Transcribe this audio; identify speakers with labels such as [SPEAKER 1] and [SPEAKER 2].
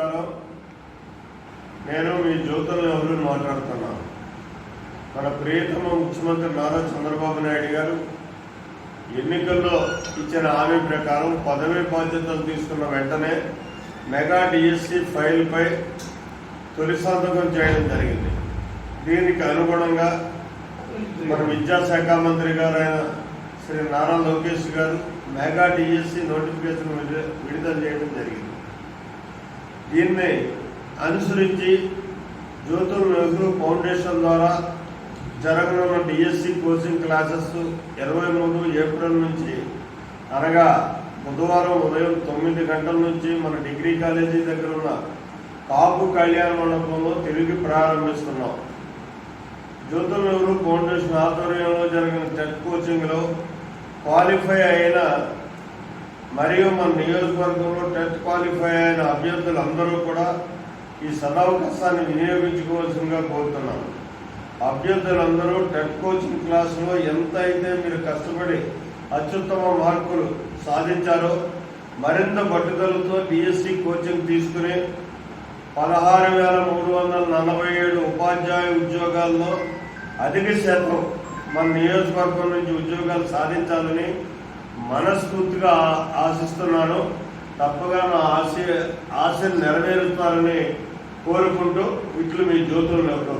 [SPEAKER 1] నమస్కారం. నేను మీ జ్యోతుల ఎవరు మాట్లాడుతున్నాను. మన ప్రియతమ ముఖ్యమంత్రి నారా చంద్రబాబు నాయుడు గారు ఎన్నికల్లో ఇచ్చిన హామీ ప్రకారం పదవి బాధ్యతలు తీసుకున్న వెంటనే మెగా డిఎస్సి ఫైల్పై తొలి సంతకం చేయడం జరిగింది. దీనికి అనుగుణంగా మన విద్యాశాఖ మంత్రి గారైన శ్రీ నారా లోకేష్ గారు మెగా డిఎస్సి నోటిఫికేషన్ విడుదల విడుదల చేయడం జరిగింది. దీన్ని అనుసరించి జ్యోతుల్ నెహ్రూ ఫౌండేషన్ ద్వారా జరగనున్న డిఎస్సి కోచింగ్ క్లాసెస్ ఇరవై మూడు ఏప్రిల్ నుంచి అనగా బుధవారం ఉదయం తొమ్మిది గంటల నుంచి మన డిగ్రీ కాలేజీ దగ్గర ఉన్న కాపు కళ్యాణ మండపంలో తిరిగి ప్రారంభిస్తున్నాం. జ్యోతుల్ నెహ్రూ ఫౌండేషన్ ఆధ్వర్యంలో జరిగిన టెట్ కోచింగ్లో క్వాలిఫై అయిన మరియు మన నియోజకవర్గంలో టెట్ క్వాలిఫై అయిన అభ్యర్థులందరూ కూడా ఈ సదవకాశాన్ని వినియోగించుకోవాల్సిందిగా కోరుతున్నాను. అభ్యర్థులందరూ టెట్ కోచింగ్ క్లాసులో ఎంత అయితే మీరు కష్టపడి అత్యుత్తమ మార్కులు సాధించారో మరింత పట్టుదలతో డిఎస్సి కోచింగ్ తీసుకుని పదహారు వేల మూడు వందల నలభై ఏడు ఉపాధ్యాయ ఉద్యోగాల్లో అధిక శాతం మన నియోజకవర్గం నుంచి ఉద్యోగాలు సాధించాలని మనస్ఫూర్తిగా ఆశిస్తున్నాను. తప్పగా నా ఆశ ఆశలు నెరవేరుస్తారని కోరుకుంటూ ఇట్లు మీ జ్యోతులు నెహ్రూ